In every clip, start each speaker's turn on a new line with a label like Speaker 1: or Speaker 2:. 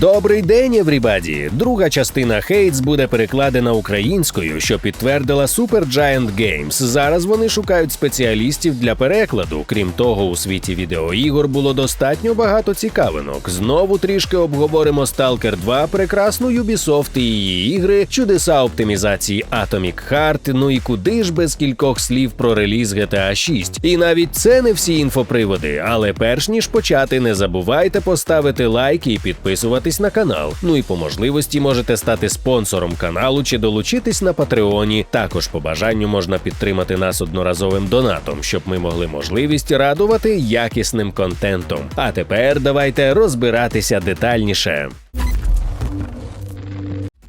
Speaker 1: Добрий день, еврібаді! Друга частина Хейтс буде перекладена українською, що підтвердила Supergiant Games. Зараз вони шукають спеціалістів для перекладу. Крім того, у світі відеоігор було достатньо багато цікавинок. Знову трішки обговоримо Stalker 2, прекрасну Ubisoft і її ігри, чудеса оптимізації Atomic Heart, ну і куди ж без кількох слів про реліз GTA 6. І навіть це не всі інфоприводи. Але перш ніж почати, не забувайте поставити лайк і підписуватись на канал. Ну і по можливості можете стати спонсором каналу чи долучитись на Патреоні. Також по бажанню можна підтримати нас одноразовим донатом, щоб ми могли можливість радувати якісним контентом. А тепер давайте розбиратися детальніше.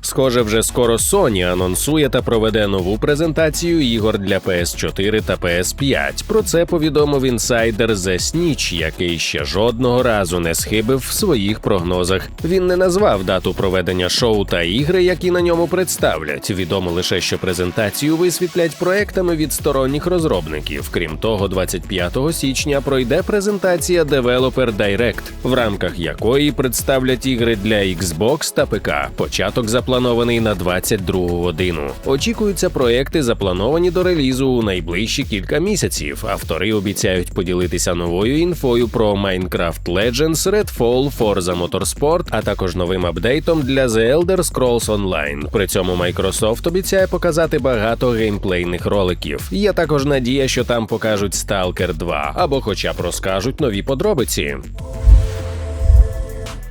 Speaker 1: Схоже, вже скоро Sony анонсує та проведе нову презентацію ігор для PS4 та PS5. Про це повідомив інсайдер The Snitch, який ще жодного разу не схибив в своїх прогнозах. Він не назвав дату проведення шоу та ігри, які на ньому представлять. Відомо лише, що презентацію висвітлять проектами від сторонніх розробників. Крім того, 25 січня пройде презентація Developer Direct, в рамках якої представлять ігри для Xbox та ПК. Початок запланований на 22 годину. Очікуються проекти, заплановані до релізу у найближчі кілька місяців. Автори обіцяють поділитися новою інфою про Minecraft Legends, Redfall, Forza Motorsport, а також новим апдейтом для The Elder Scrolls Online. При цьому Microsoft обіцяє показати багато геймплейних роликів. Є також надія, що там покажуть Stalker 2 або хоча б розкажуть нові подробиці.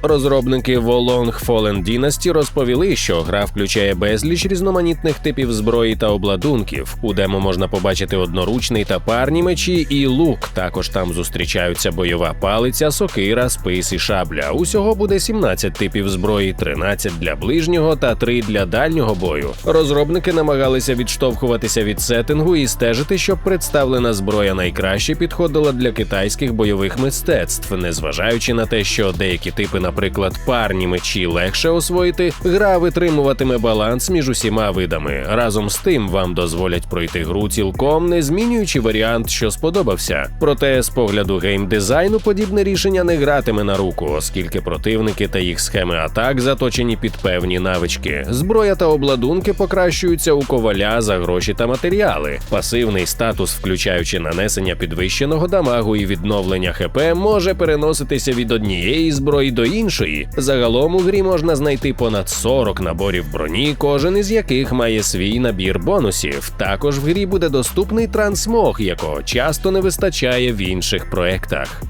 Speaker 1: Розробники Wolong Fallen Dynasty розповіли, що гра включає безліч різноманітних типів зброї та обладунків. У демо можна побачити одноручний та парні мечі і лук. Також там зустрічаються бойова палиця, сокира, спис і шабля. Усього буде 17 типів зброї, 13 для ближнього та 3 для дальнього бою. Розробники намагалися відштовхуватися від сеттингу і стежити, щоб представлена зброя найкраще підходила для китайських бойових мистецтв, незважаючи на те, що деякі типи наприклад, парні мечі легше освоїти, гра витримуватиме баланс між усіма видами. Разом з тим вам дозволять пройти гру цілком, не змінюючи варіант, що сподобався. Проте з погляду геймдизайну подібне рішення не гратиме на руку, оскільки противники та їх схеми атак заточені під певні навички. Зброя та обладунки покращуються у коваля за гроші та матеріали. Пасивний статус, включаючи нанесення підвищеного дамагу і відновлення ХП, може переноситися від однієї зброї до іншої. Загалом у грі можна знайти понад 40 наборів броні, кожен із яких має свій набір бонусів. Також в грі буде доступний трансмог, якого часто не вистачає в інших проектах.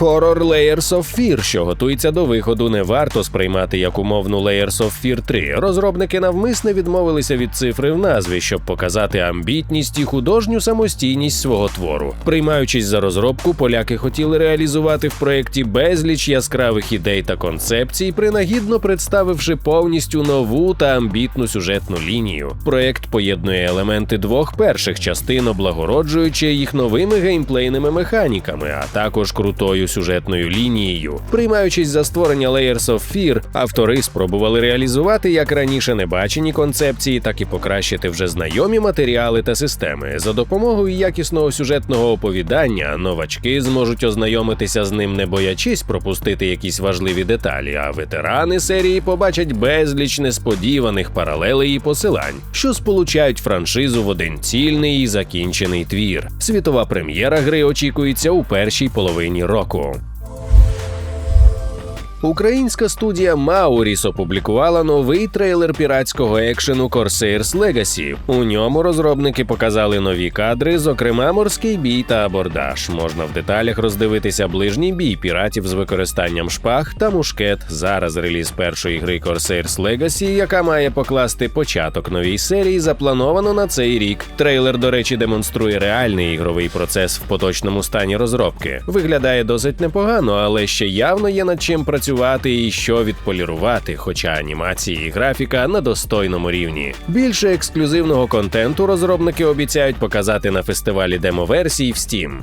Speaker 1: Horror Layers of Fear, що готується до виходу, не варто сприймати як умовну Layers of Fear 3. Розробники навмисне відмовилися від цифри в назві, щоб показати амбітність і художню самостійність свого твору. Приймаючись за розробку, поляки хотіли реалізувати в проєкті безліч яскравих ідей та концепцій, принагідно представивши повністю нову та амбітну сюжетну лінію. Проєкт поєднує елементи двох перших частин, облагороджуючи їх новими геймплейними механіками, а також крутою сюжетною лінією. Приймаючись за створення Layers of Fear, автори спробували реалізувати як раніше небачені концепції, так і покращити вже знайомі матеріали та системи. За допомогою якісного сюжетного оповідання новачки зможуть ознайомитися з ним, не боячись пропустити якісь важливі деталі. А ветерани серії побачать безліч несподіваних паралелей і посилань, що сполучають франшизу в один цільний і закінчений твір. Світова прем'єра гри очікується у першій половині року. Cool. Українська студія Мауріс опублікувала новий трейлер піратського екшену Corsairs Legacy. У ньому розробники показали нові кадри, зокрема морський бій та абордаж. Можна в деталях роздивитися ближній бій піратів з використанням шпаг та мушкет. Зараз реліз першої гри Corsairs Legacy, яка має покласти початок новій серії, заплановано на цей рік. Трейлер, до речі, демонструє реальний ігровий процес в поточному стані розробки. Виглядає досить непогано, але ще явно є над чим працювати і що відполірувати, хоча анімації і графіка на достойному рівні. Більше ексклюзивного контенту розробники обіцяють показати на фестивалі демоверсій в Steam.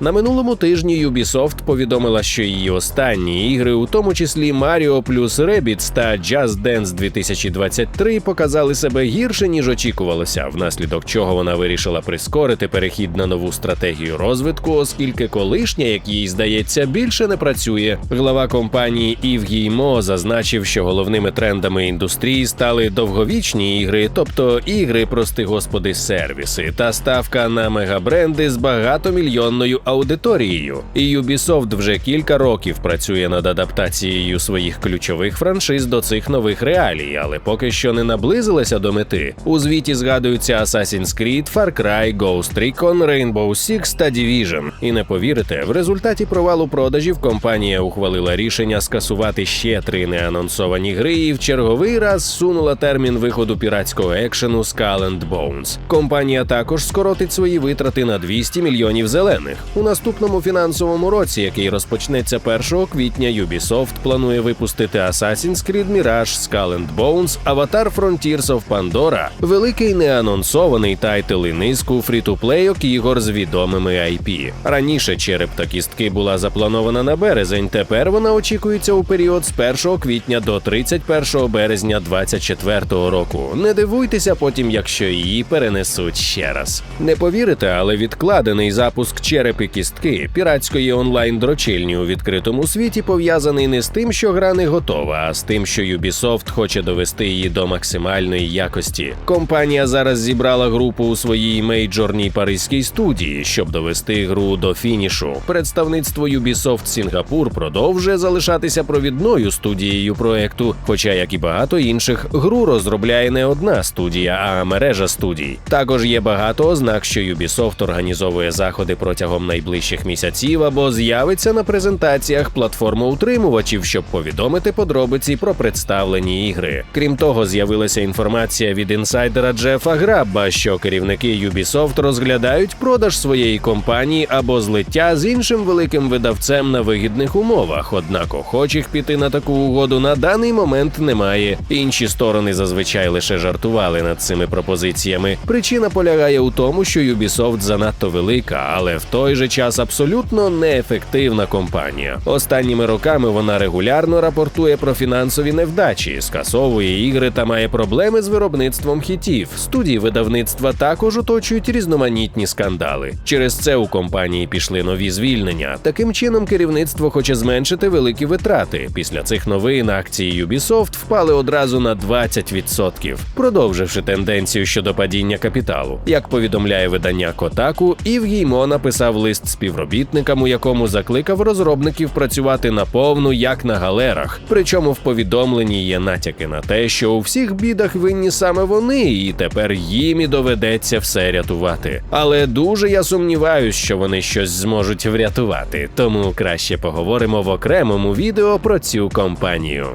Speaker 1: На минулому тижні Ubisoft повідомила, що її останні ігри, у тому числі Mario плюс Rabbids та Just Dance 2023, показали себе гірше ніж очікувалося, внаслідок чого вона вирішила прискорити перехід на нову стратегію розвитку, оскільки колишня, як їй здається, більше не працює. Глава компанії Ів Гіймо зазначив, що головними трендами індустрії стали довговічні ігри, тобто ігри, прости господи, сервіси, та ставка на мегабренди з багатомільйонною аудиторією. І Ubisoft вже кілька років працює над адаптацією своїх ключових франшиз до цих нових реалій, але поки що не наблизилася до мети. У звіті згадуються Assassin's Creed, Far Cry, Ghost Recon, Rainbow Six та Division. І не повірите, в результаті провалу продажів компанія ухвалила рішення скасувати ще три неанонсовані гри і в черговий раз сунула термін виходу піратського екшену Skull and Bones. Компанія також скоротить свої витрати на 200 мільйонів зелених. У наступному фінансовому році, який розпочнеться 1 квітня, Ubisoft планує випустити Assassin's Creed Mirage, Skull and Bones, Avatar Frontiers of Pandora, великий неанонсований тайтл і низку фрі-ту-плейок ігор з відомими IP. Раніше череп та кістки була запланована на березень. Тепер вона очікується у період з 1 квітня до 31 березня 2024 року. Не дивуйтеся потім, якщо її перенесуть ще раз. Не повірите, але відкладений запуск череп і кістки піратської онлайн дрочильні у відкритому світі пов'язаний не з тим, що гра не готова, а з тим, що Ubisoft хоче довести її до максимальної якості. Компанія зараз зібрала групу у своїй мейджорній паризькій студії, щоб довести гру до фінішу. Представництво Ubisoft Сінгапур продовжує залишатися провідною студією проекту. Хоча, як і багато інших, гру розробляє не одна студія, а мережа студій. Також є багато ознак, що Ubisoft організовує заходи протягом найближчих місяців або з'явиться на презентаціях платформоутримувачів, щоб повідомити подробиці про представлені ігри. Крім того, з'явилася інформація від інсайдера Джефа Грабба, що керівники Ubisoft розглядають продаж своєї компанії або злиття з іншим великим видавцем на вигідних умовах. Однак охочих піти на таку угоду на даний момент немає. Інші сторони зазвичай лише жартували над цими пропозиціями. Причина полягає у тому, що Ubisoft занадто велика, але в той же час абсолютно неефективна компанія. Останніми роками вона регулярно рапортує про фінансові невдачі, скасовує ігри та має проблеми з виробництвом хітів. Студії видавництва також оточують різноманітні скандали. Через це у компанії пішли нові звільнення. Таким чином, керівництво хоче зменшити великі витрати. Після цих новин акції Ubisoft впали одразу на 20%, продовживши тенденцію щодо падіння капіталу. Як повідомляє видання Kotaku, Ів Гіймо написав лист співробітникам, у якому закликав розробників працювати наповну, як на галерах. Причому в повідомленні є натяки на те, що у всіх бідах винні саме вони, і тепер їм і доведеться все рятувати. Але дуже я сумніваюсь, що вони щось зможуть врятувати. Тому краще поговоримо в окремому відео про цю компанію.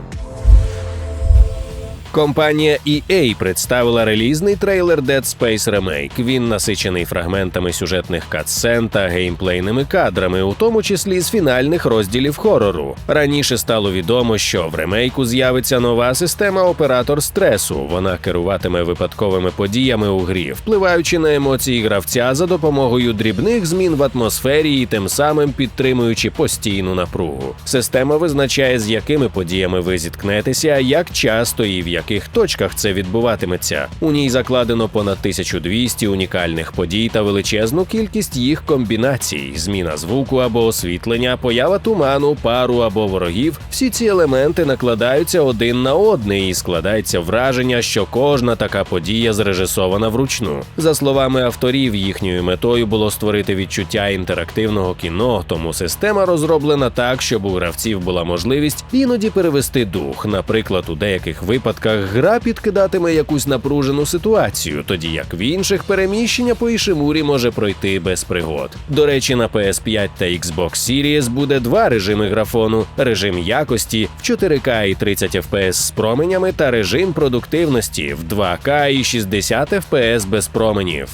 Speaker 1: Компанія EA представила релізний трейлер Dead Space Remake. Він насичений фрагментами сюжетних катсцен та геймплейними кадрами, у тому числі з фінальних розділів хорору. Раніше стало відомо, що в ремейку з'явиться нова система оператор стресу. Вона керуватиме випадковими подіями у грі, впливаючи на емоції гравця за допомогою дрібних змін в атмосфері і тим самим підтримуючи постійну напругу. Система визначає, з якими подіями ви зіткнетеся, як часто і в яких точках це відбуватиметься. У ній закладено понад 1200 унікальних подій та величезну кількість їх комбінацій: зміна звуку або освітлення, поява туману, пару або ворогів. Всі ці елементи накладаються один на одний і складається враження, що кожна така подія зрежисована вручну. За словами авторів, їхньою метою було створити відчуття інтерактивного кіно, тому система розроблена так, щоб у гравців була можливість іноді перевести дух. Наприклад, у деяких випадках гра підкидатиме якусь напружену ситуацію, тоді як в інших переміщення по Ішимурі може пройти без пригод. До речі, на PS5 та Xbox Series буде два режими графону: режим якості в 4К і 30 FPS з променями та режим продуктивності в 2К і 60 FPS без променів.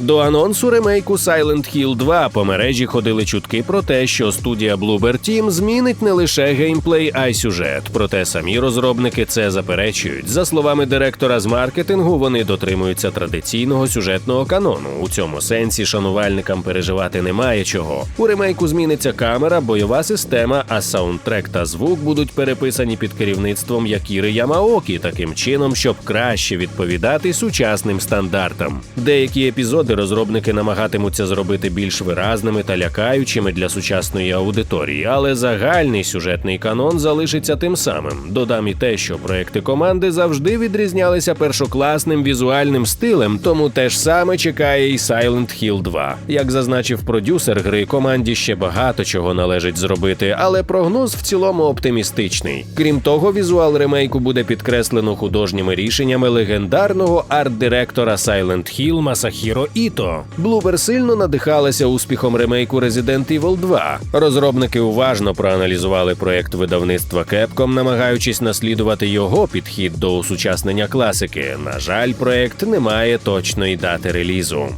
Speaker 1: До анонсу ремейку Silent Hill 2 по мережі ходили чутки про те, що студія Bloober Team змінить не лише геймплей, а й сюжет. Проте самі розробники це заперечують. За словами директора з маркетингу, вони дотримуються традиційного сюжетного канону. У цьому сенсі шанувальникам переживати немає чого. У ремейку зміниться камера, бойова система, а саундтрек та звук будуть переписані під керівництвом Якіри Ямаокі, таким чином, щоб краще відповідати сучасним стандартам. Деякі епізоди розробники намагатимуться зробити більш виразними та лякаючими для сучасної аудиторії, але загальний сюжетний канон залишиться тим самим. Додам і те, що проекти команди завжди відрізнялися першокласним візуальним стилем, тому те ж саме чекає і Silent Hill 2. Як зазначив продюсер гри, команді ще багато чого належить зробити, але прогноз в цілому оптимістичний. Крім того, візуал ремейку буде підкреслено художніми рішеннями легендарного арт-директора Silent Hill Масахіро Іто. Блубер сильно надихалася успіхом ремейку Resident Evil 2. Розробники уважно проаналізували проект видавництва Capcom, намагаючись наслідувати його підхід до осучаснення класики. На жаль, проект не має точної дати релізу.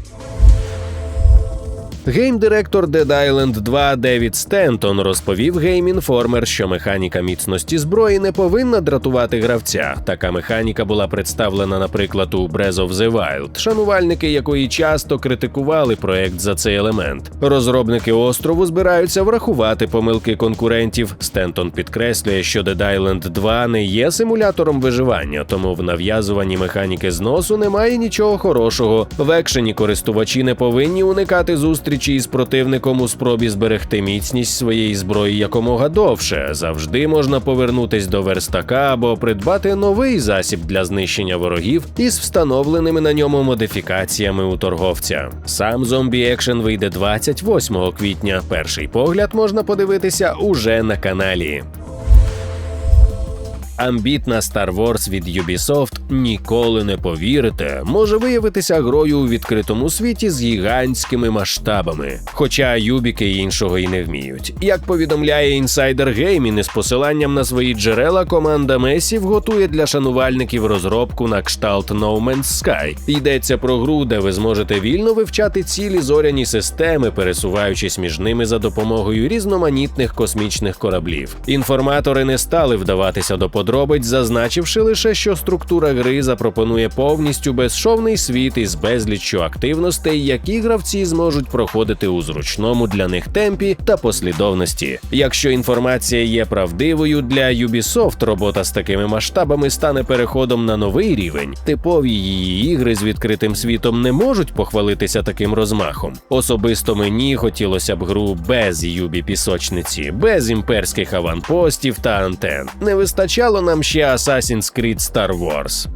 Speaker 1: Гейм-директор Dead Island 2 Девід Стентон розповів Game Informer, що механіка міцності зброї не повинна дратувати гравця. Така механіка була представлена, наприклад, у Breath of the Wild, шанувальники якої часто критикували проект за цей елемент. Розробники острову збираються врахувати помилки конкурентів. Стентон підкреслює, що Dead Island 2 не є симулятором виживання, тому в нав'язуванні механіки зносу немає нічого хорошого. В екшені користувачі не повинні уникати зустрічі із противником у спробі зберегти міцність своєї зброї якомога довше. Завжди можна повернутись до верстака або придбати новий засіб для знищення ворогів із встановленими на ньому модифікаціями у торговця. Сам зомбі екшен вийде 28 квітня. Перший погляд можна подивитися уже на каналі. Амбітна Star Wars від Ubisoft ніколи не повірите, може виявитися грою у відкритому світі з гігантськими масштабами. Хоча юбіки іншого і не вміють. Як повідомляє Insider Gaming із посиланням на свої джерела, команда Месів готує для шанувальників розробку на кшталт No Man's Sky. Йдеться про гру, де ви зможете вільно вивчати цілі зоряні системи, пересуваючись між ними за допомогою різноманітних космічних кораблів. Інформатори не стали вдаватися до подробиць, зазначивши лише, що структура гри запропонує повністю безшовний світ із безліччю активностей, які гравці зможуть проходити у зручному для них темпі та послідовності. Якщо інформація є правдивою для Ubisoft, робота з такими масштабами стане переходом на новий рівень. Типові її ігри з відкритим світом не можуть похвалитися таким розмахом. Особисто мені хотілося б гру без юбі пісочниці, без імперських аванпостів та антен. Не вистачало нам ще Assassin's Creed Star Wars.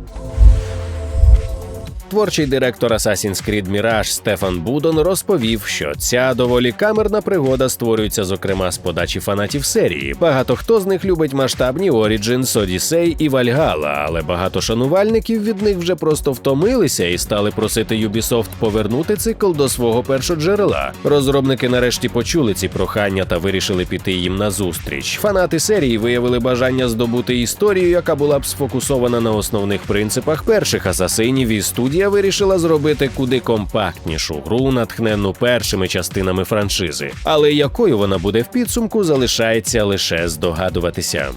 Speaker 1: Творчий директор Assassin's Creed Mirage Стефан Будон розповів, що ця доволі камерна пригода створюється зокрема з подачі фанатів серії. Багато хто з них любить масштабні Origins, Odyssey і Valhalla, але багато шанувальників від них вже просто втомилися і стали просити Ubisoft повернути цикл до свого першоджерела. Розробники нарешті почули ці прохання та вирішили піти їм на зустріч. Фанати серії виявили бажання здобути історію, яка була б сфокусована на основних принципах перших асасинів і студія вирішила зробити куди компактнішу гру, натхненну першими частинами франшизи. Але якою вона буде в підсумку, залишається лише здогадуватися.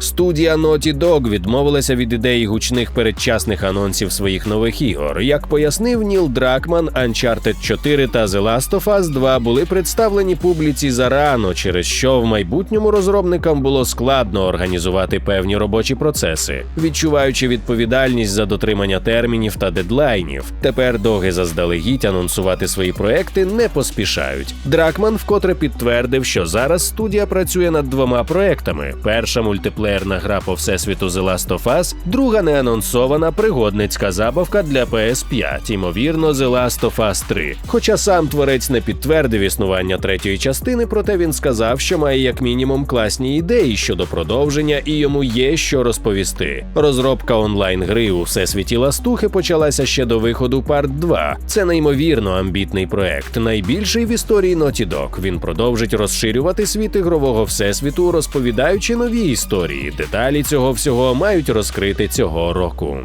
Speaker 1: Студія Naughty Dog відмовилася від ідеї гучних передчасних анонсів своїх нових ігор. Як пояснив Ніл Дракман, Uncharted 4 та The Last of Us 2 були представлені публіці зарано, через що в майбутньому розробникам було складно організувати певні робочі процеси, відчуваючи відповідальність за дотримання термінів та дедлайнів. Тепер доги заздалегідь анонсувати свої проекти не поспішають. Дракман вкотре підтвердив, що зараз студія працює над двома проектами: перша мультиплеєрна гра по всесвіту The Last of Us, друга неанонсована пригодницька забавка для PS5, ймовірно, The Last of Us 3. Хоча сам творець не підтвердив існування третьої частини, проте він сказав, що має як мінімум класні ідеї щодо продовження, і йому є що розповісти. Розробка онлайн-гри у всесвіті Ластухи почалася ще до виходу Part 2. Це неймовірно амбітний проект, найбільший в історії Naughty Dog. Він продовжить розширювати світ ігрового всесвіту, розповідаючи нові історії. Деталі цього всього мають розкрити цього року.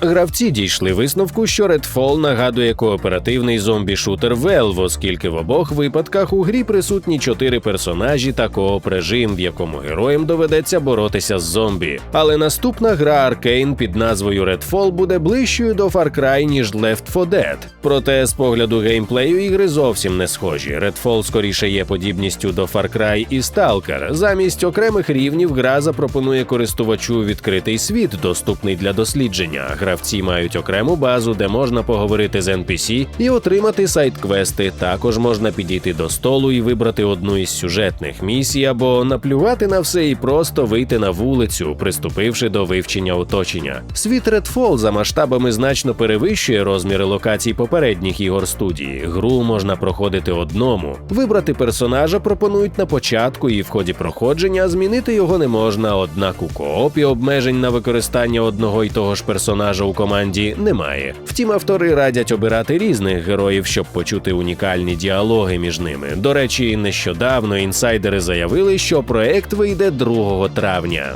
Speaker 1: Гравці дійшли висновку, що Redfall нагадує кооперативний зомбі-шутер Valve, оскільки в обох випадках у грі присутні чотири персонажі та кооп режим, в якому героям доведеться боротися з зомбі. Але наступна гра Arkane під назвою Redfall буде ближчою до Far Cry, ніж Left 4 Dead. Проте з погляду геймплею ігри зовсім не схожі. Redfall скоріше є подібністю до Far Cry і Stalker. Замість окремих рівнів гра запропонує користувачу відкритий світ, доступний для дослідження. Гравці мають окрему базу, де можна поговорити з NPC і отримати сайт-квести. Також можна підійти до столу і вибрати одну із сюжетних місій, або наплювати на все і просто вийти на вулицю, приступивши до вивчення оточення. Світ Redfall за масштабами значно перевищує розміри локацій попередніх ігор студії. Гру можна проходити одному. Вибрати персонажа пропонують на початку, і в ході проходження змінити його не можна. Однак у коопі обмежень на використання одного й того ж персонажа у команді немає. Втім, автори радять обирати різних героїв, щоб почути унікальні діалоги між ними. До речі, нещодавно інсайдери заявили, що проект вийде 2 травня.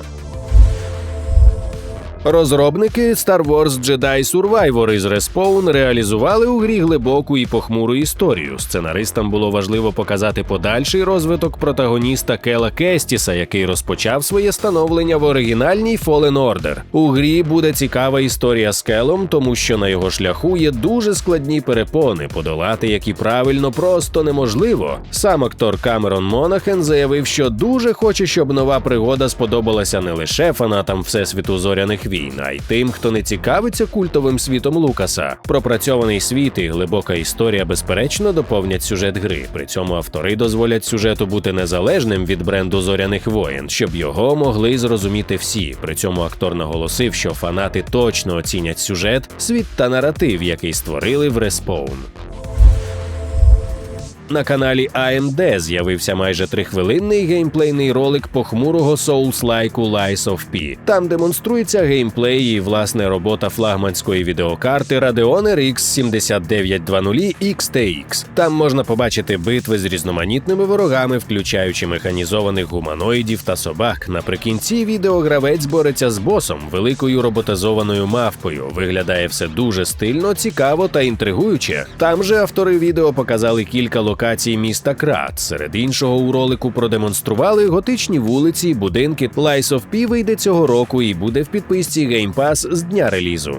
Speaker 1: Розробники Star Wars Jedi Survivor із Respawn реалізували у грі глибоку і похмуру історію. Сценаристам було важливо показати подальший розвиток протагоніста Кела Кестіса, який розпочав своє становлення в оригінальній Fallen Order. У грі буде цікава історія з Келом, тому що на його шляху є дуже складні перепони, подолати які правильно просто неможливо. Сам актор Камерон Монахен заявив, що дуже хоче, щоб нова пригода сподобалася не лише фанатам всесвіту зоряних війн, а й тим, хто не цікавиться культовим світом Лукаса. Пропрацьований світ і глибока історія, безперечно, доповнять сюжет гри. При цьому автори дозволять сюжету бути незалежним від бренду зоряних воєн, щоб його могли зрозуміти всі. При цьому актор наголосив, що фанати точно оцінять сюжет, світ та наратив, який створили в Respawn. На каналі AMD з'явився майже трихвилинний геймплейний ролик похмурого соулс-лайку Lies of P. Там демонструється геймплей і власне робота флагманської відеокарти Radeon RX 7920 XTX. Там можна побачити битви з різноманітними ворогами, включаючи механізованих гуманоїдів та собак. Наприкінці відео гравець бореться з босом, великою роботизованою мавпою. Виглядає все дуже стильно, цікаво та інтригуюче. Там же автори відео показали кілька локацій міста Крат. Серед іншого у ролику продемонстрували готичні вулиці, будинки. Lies of P вийде цього року і буде в підписці Game Pass з дня релізу.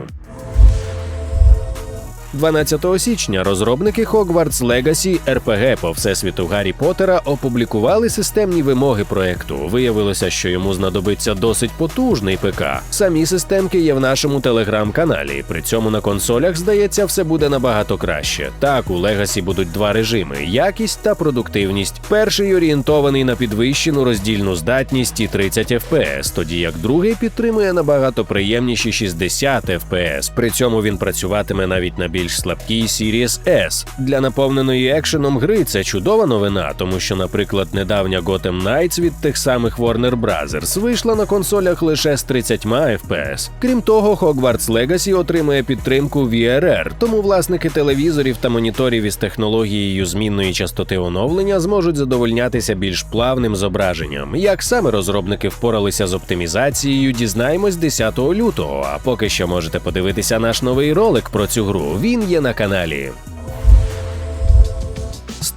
Speaker 1: 12 січня розробники Hogwarts Legacy RPG по всесвіту Гаррі Поттера опублікували системні вимоги проекту. Виявилося, що йому знадобиться досить потужний ПК. Самі системки є в нашому телеграм-каналі. При цьому на консолях, здається, все буде набагато краще. Так, у Legacy будуть два режими: якість та продуктивність. Перший орієнтований на підвищену роздільну здатність і 30 FPS, тоді як другий підтримує набагато приємніші 60 FPS. При цьому він працюватиме навіть на більш слабкій Series S. Для наповненої екшеном гри це чудова новина, тому що, наприклад, недавня Gotham Knights від тих самих Warner Bros. вийшла на консолях лише з 30 FPS. Крім того, Hogwarts Legacy отримує підтримку VRR, тому власники телевізорів та моніторів із технологією змінної частоти оновлення зможуть задовольнятися більш плавним зображенням. Як саме розробники впоралися з оптимізацією, дізнаємось 10 лютого. А поки що можете подивитися наш новий ролик про цю гру. Він є на каналі.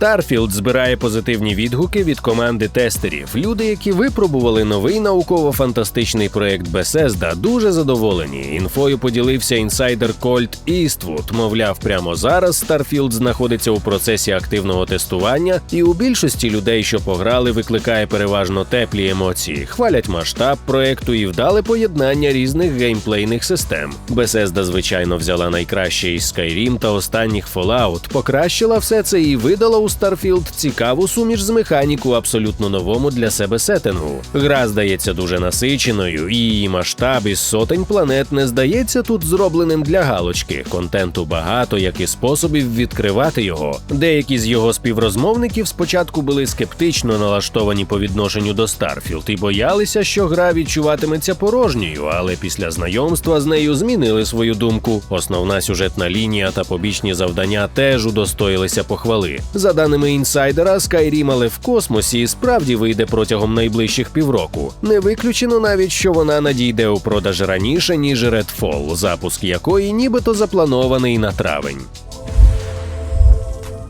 Speaker 1: Starfield збирає позитивні відгуки від команди тестерів. Люди, які випробували новий науково-фантастичний проект Bethesda, дуже задоволені. Інфою поділився інсайдер Кольт Іствуд. Мовляв, прямо зараз Starfield знаходиться у процесі активного тестування, і у більшості людей, що пограли, викликає переважно теплі емоції. Хвалять масштаб проекту і вдале поєднання різних геймплейних систем. Bethesda, звичайно, взяла найкраще із Skyrim та останніх Fallout, покращила все це і видала у Starfield цікаву суміш з механіку абсолютно новому для себе сеттингу. Гра здається дуже насиченою, і її масштаб із сотень планет не здається тут зробленим для галочки. Контенту багато, як і способів відкривати його. Деякі з його співрозмовників спочатку були скептично налаштовані по відношенню до Starfield і боялися, що гра відчуватиметься порожньою, але після знайомства з нею змінили свою думку. Основна сюжетна лінія та побічні завдання теж удостоїлися похвали. Даними інсайдера, Skyrim, але в космосі справді вийде протягом найближчих півроку. Не виключено навіть, що вона надійде у продаж раніше ніж Redfall, запуск якої нібито запланований на травень.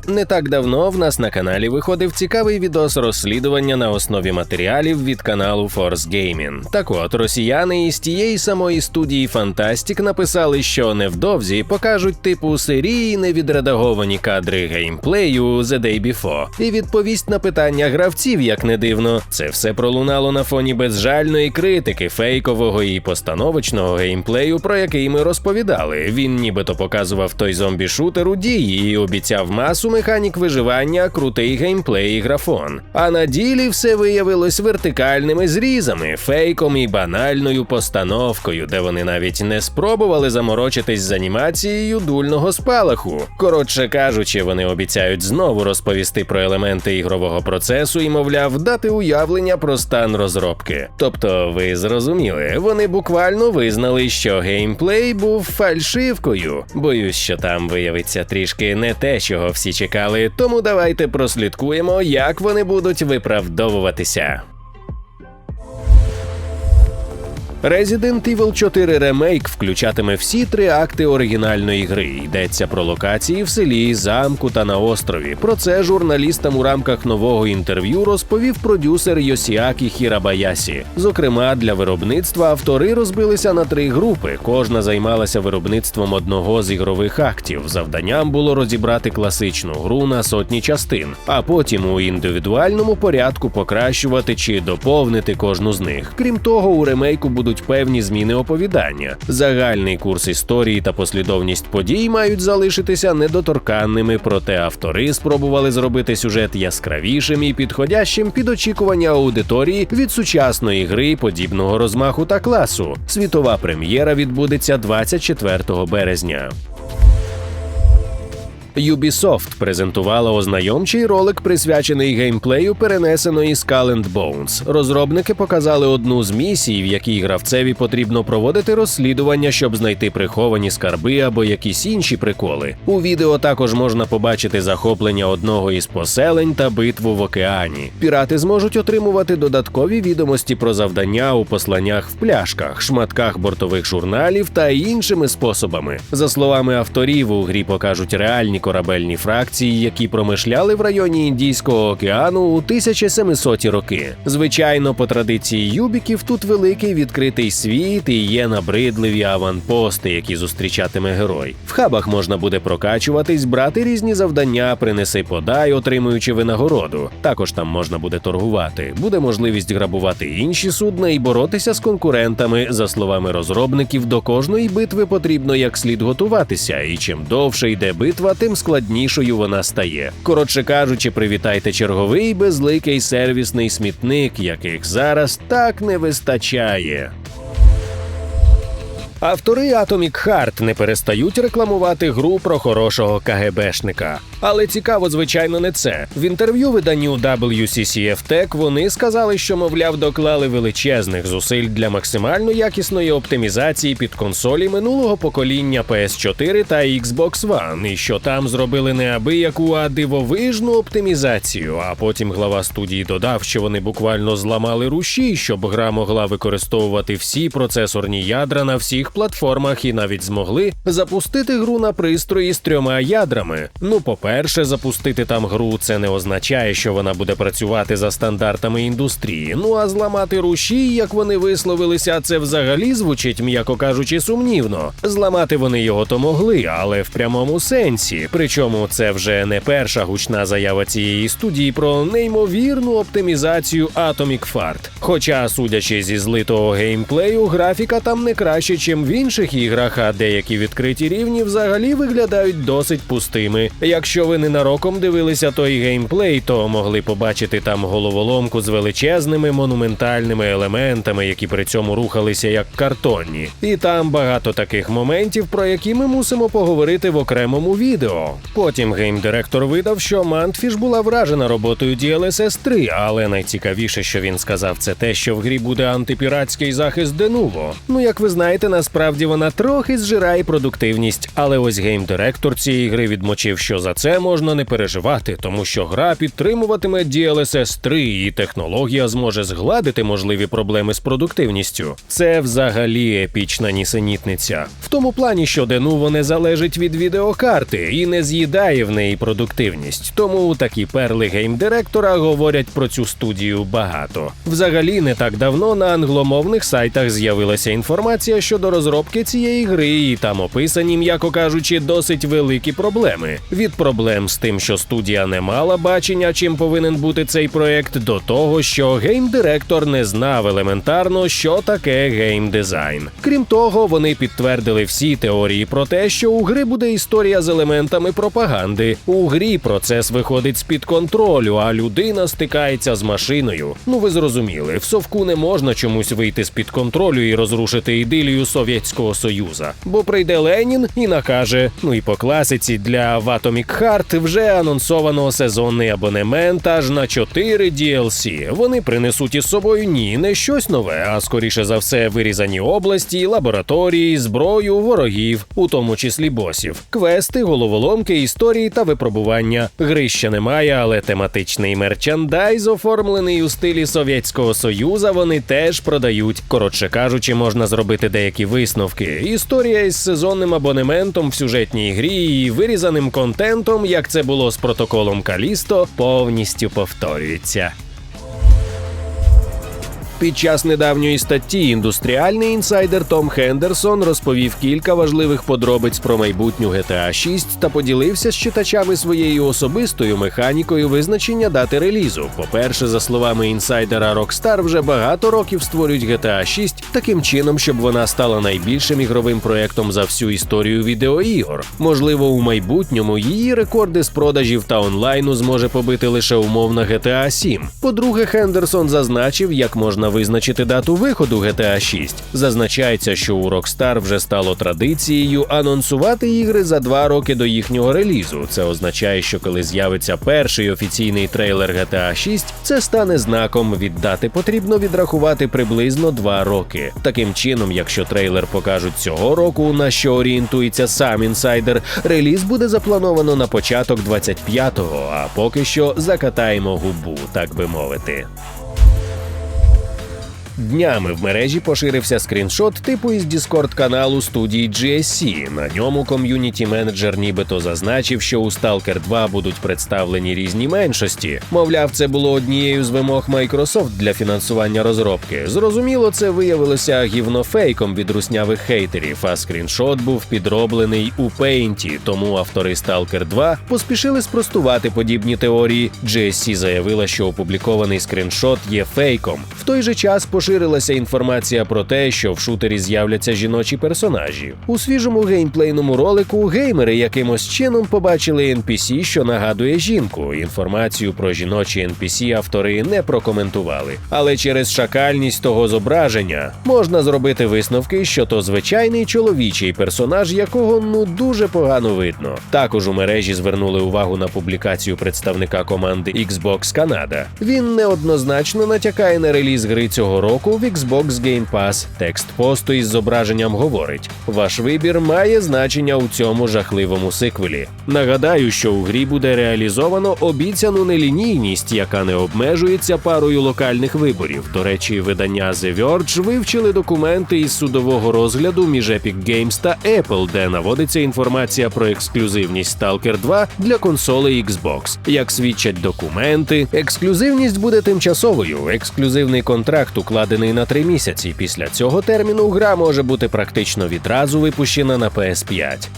Speaker 1: Не так давно в нас на каналі виходив цікавий відос розслідування на основі матеріалів від каналу Force Gaming. Так от росіяни із тієї самої студії Fantastic написали, що невдовзі покажуть типу серії невідредаговані кадри геймплею The Day Before. і відповість на питання гравців, як не дивно. Це все пролунало на фоні безжальної критики, фейкового і постановочного геймплею, про який ми розповідали. Він нібито показував той зомбі-шутер у дії і обіцяв масу механік виживання, крутий геймплей і графон. А на ділі все виявилось вертикальними зрізами, фейком і банальною постановкою, де вони навіть не спробували заморочитись з анімацією дульного спалаху. Коротше кажучи, вони обіцяють знову розповісти про елементи ігрового процесу і, мовляв, дати уявлення про стан розробки. Тобто, ви зрозуміли, вони буквально визнали, що геймплей був фальшивкою. Боюсь, що там виявиться трішки не те, чого всі чекали, тому давайте прослідкуємо, як вони будуть виправдовуватися. Resident Evil 4 Remake включатиме всі три акти оригінальної гри. Йдеться про локації в селі, замку та на острові. Про це журналістам у рамках нового інтерв'ю розповів продюсер Йосіакі Хірабаясі. Зокрема, для виробництва автори розбилися на три групи. Кожна займалася виробництвом одного з ігрових актів. Завданням було розібрати класичну гру на сотні частин, а потім у індивідуальному порядку покращувати чи доповнити кожну з них. Крім того, у ремейку будуть певні зміни оповідання. Загальний курс історії та послідовність подій мають залишитися недоторканними, проте автори спробували зробити сюжет яскравішим і підходящим під очікування аудиторії від сучасної гри подібного розмаху та класу. Світова прем'єра відбудеться 24 березня. Ubisoft презентувала ознайомчий ролик, присвячений геймплею перенесеної Skull and Bones. Розробники показали одну з місій, в якій гравцеві потрібно проводити розслідування, щоб знайти приховані скарби або якісь інші приколи. У відео також можна побачити захоплення одного із поселень та битву в океані. Пірати зможуть отримувати додаткові відомості про завдання у посланнях в пляшках, шматках бортових журналів та іншими способами. За словами авторів, у грі покажуть реальні корабельні фракції, які промишляли в районі Індійського океану у 1700-ті роки. Звичайно, по традиції юбіків тут великий відкритий світ і є набридливі аванпости, які зустрічатиме герой. В хабах можна буде прокачуватись, брати різні завдання, принеси подай, отримуючи винагороду. Також там можна буде торгувати. Буде можливість грабувати інші судна і боротися з конкурентами. За словами розробників, до кожної битви потрібно як слід готуватися, і чим довше йде битва, тим складнішою вона стає. Коротше кажучи, привітайте черговий безликий сервісний смітник, яких зараз так не вистачає. Автори Atomic Heart не перестають рекламувати гру про хорошого КГБшника. Але цікаво, звичайно, не це. В інтерв'ю виданню WCCF Tech вони сказали, що, мовляв, доклали величезних зусиль для максимально якісної оптимізації під консолі минулого покоління PS4 та Xbox One, і що там зробили неабияку, а дивовижну оптимізацію. А потім глава студії додав, що вони буквально зламали руші, щоб гра могла використовувати всі процесорні ядра на всіх платформах і навіть змогли запустити гру на пристрої з трьома ядрами. Ну, по-перше, запустити там гру це не означає, що вона буде працювати за стандартами індустрії. Ну а зламати руші, як вони висловилися, це взагалі звучить, м'яко кажучи, сумнівно. Зламати вони його то могли, але в прямому сенсі. Причому це вже не перша гучна заява цієї студії про неймовірну оптимізацію Atomic Fart. Хоча, судячи зі злитого геймплею, графіка там не краще, чим в інших іграх, а деякі відкриті рівні взагалі виглядають досить пустими. Якщо ви ненароком дивилися той геймплей, то могли побачити там головоломку з величезними монументальними елементами, які при цьому рухалися як картонні. І там багато таких моментів, про які ми мусимо поговорити в окремому відео. Потім геймдиректор видав, що Мантфіш була вражена роботою DLSS 3, але найцікавіше, що він сказав, це те, що в грі буде антипіратський захист Денуво. Ну як ви знаєте, насправді насправді вона трохи зжирає продуктивність. Але ось гейм-директор цієї гри відмочив, що за це можна не переживати, тому що гра підтримуватиме DLSS 3 і технологія зможе згладити можливі проблеми з продуктивністю. Це взагалі епічна нісенітниця. В тому плані, що Denuvo не залежить від відеокарти і не з'їдає в неї продуктивність. Тому такі перли гейм-директора говорять про цю студію багато. Взагалі, не так давно на англомовних сайтах з'явилася інформація щодо розробки цієї гри, і там описані, м'яко кажучи, досить великі проблеми. Від проблем з тим, що студія не мала бачення, чим повинен бути цей проект, до того, що гейм-директор не знав елементарно, що таке гейм-дизайн. Крім того, вони підтвердили всі теорії про те, що у гри буде історія з елементами пропаганди. У грі процес виходить з під контролю, а людина стикається з машиною. Ну ви зрозуміли, в совку не можна чомусь вийти з під контролю і розрушити ідилію Совєтського Союзу. Бо прийде Ленін і накаже: ну і по класиці для Atomic Heart вже анонсовано сезонний абонемент аж на 4 DLC. Вони принесуть із собою ні, не щось нове, а скоріше за все вирізані області, лабораторії, зброю, ворогів, у тому числі босів, квести, головоломки, історії та випробування. Гри ще немає, але тематичний мерчандайз, оформлений у стилі Совєтського Союзу, вони теж продають. Коротше кажучи, можна зробити деякі висновки. Історія із сезонним абонементом в сюжетній грі і вирізаним контентом, як це було з протоколом Калісто, повністю повторюється. Під час недавньої статті індустріальний інсайдер Том Хендерсон розповів кілька важливих подробиць про майбутню GTA 6 та поділився з читачами своєю особистою механікою визначення дати релізу. По-перше, за словами інсайдера Rockstar, вже багато років створюють GTA 6 таким чином, щоб вона стала найбільшим ігровим проектом за всю історію відеоігор. Можливо, у майбутньому її рекорди з продажів та онлайну зможе побити лише умовна GTA 7. По-друге, Хендерсон зазначив, як можна визначити дату виходу GTA 6. Зазначається, що у Rockstar вже стало традицією анонсувати ігри за два роки до їхнього релізу. Це означає, що коли з'явиться перший офіційний трейлер GTA 6, це стане знаком від дати потрібно відрахувати приблизно два роки. Таким чином, якщо трейлер покажуть цього року, на що орієнтується сам інсайдер, реліз буде заплановано на початок 25-го, а поки що закатаємо губу, так би мовити. Днями в мережі поширився скріншот типу із Discord каналу студії GSC. На ньому ком'юніті менеджер нібито зазначив, що у Stalker 2 будуть представлені різні меншості. Мовляв, це було однією з вимог Microsoft для фінансування розробки. Зрозуміло, це виявилося гівнофейком від руснявих хейтерів, а скріншот був підроблений у Paint, тому автори Stalker 2 поспішили спростувати подібні теорії. GSC заявила, що опублікований скріншот є фейком. В той же час поширилася інформація про те, що в шутері з'являться жіночі персонажі. У свіжому геймплейному ролику геймери якимось чином побачили NPC, що нагадує жінку. Інформацію про жіночі NPC автори не прокоментували. Але через шакальність того зображення можна зробити висновки, що то звичайний чоловічий персонаж, якого ну дуже погано видно. Також у мережі звернули увагу на публікацію представника команди Xbox Canada. Він неоднозначно натякає на реліз гри цього року в Xbox Game Pass. Текст посту із зображенням говорить: ваш вибір має значення у цьому жахливому сиквелі. Нагадаю, що у грі буде реалізовано обіцяну нелінійність, яка не обмежується парою локальних виборів. До речі, видання The Verge вивчили документи із судового розгляду між Epic Games та Apple, де наводиться інформація про ексклюзивність Stalker 2 для консолей Xbox. Як свідчать документи, ексклюзивність буде тимчасовою. Ексклюзивний контракт укладений на три місяці. Після цього терміну гра може бути практично відразу випущена на PS5.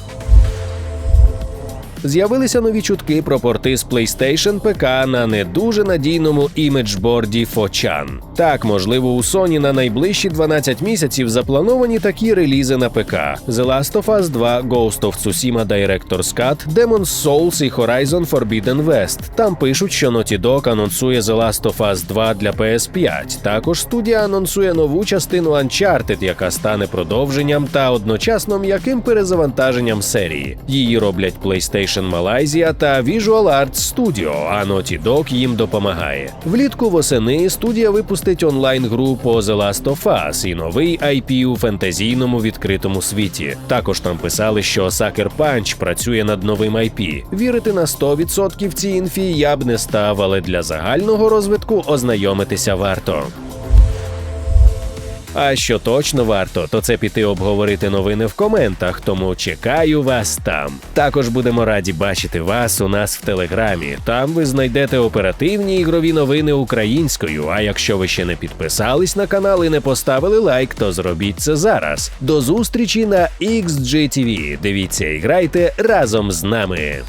Speaker 1: З'явилися нові чутки про порти з PlayStation ПК на не дуже надійному іміджборді Фочан. Так, можливо, у Sony на найближчі 12 місяців заплановані такі релізи на ПК: The Last of Us 2, Ghost of Tsushima Director's Cut, Demon's Souls і Horizon Forbidden West. Там пишуть, що Naughty Dog анонсує The Last of Us 2 для PS5. Також студія анонсує нову частину Uncharted, яка стане продовженням та одночасно м'яким перезавантаженням серії. Її роблять PlayStation Animation Malaysia та Visual Arts Studio, а Naughty Dog їм допомагає. Влітку восени студія випустить онлайн-гру по The Last of Us і новий IP у фентезійному відкритому світі. Також там писали, що Sucker Punch працює над новим IP. Вірити на 100% цій інфі я б не став, але для загального розвитку ознайомитися варто. А що точно варто, то це піти обговорити новини в коментах, тому чекаю вас там. Також будемо раді бачити вас у нас в телеграмі. Там ви знайдете оперативні ігрові новини українською. А якщо ви ще не підписались на канал і не поставили лайк, то зробіть це зараз. До зустрічі на XGTV. Дивіться і грайте разом з нами.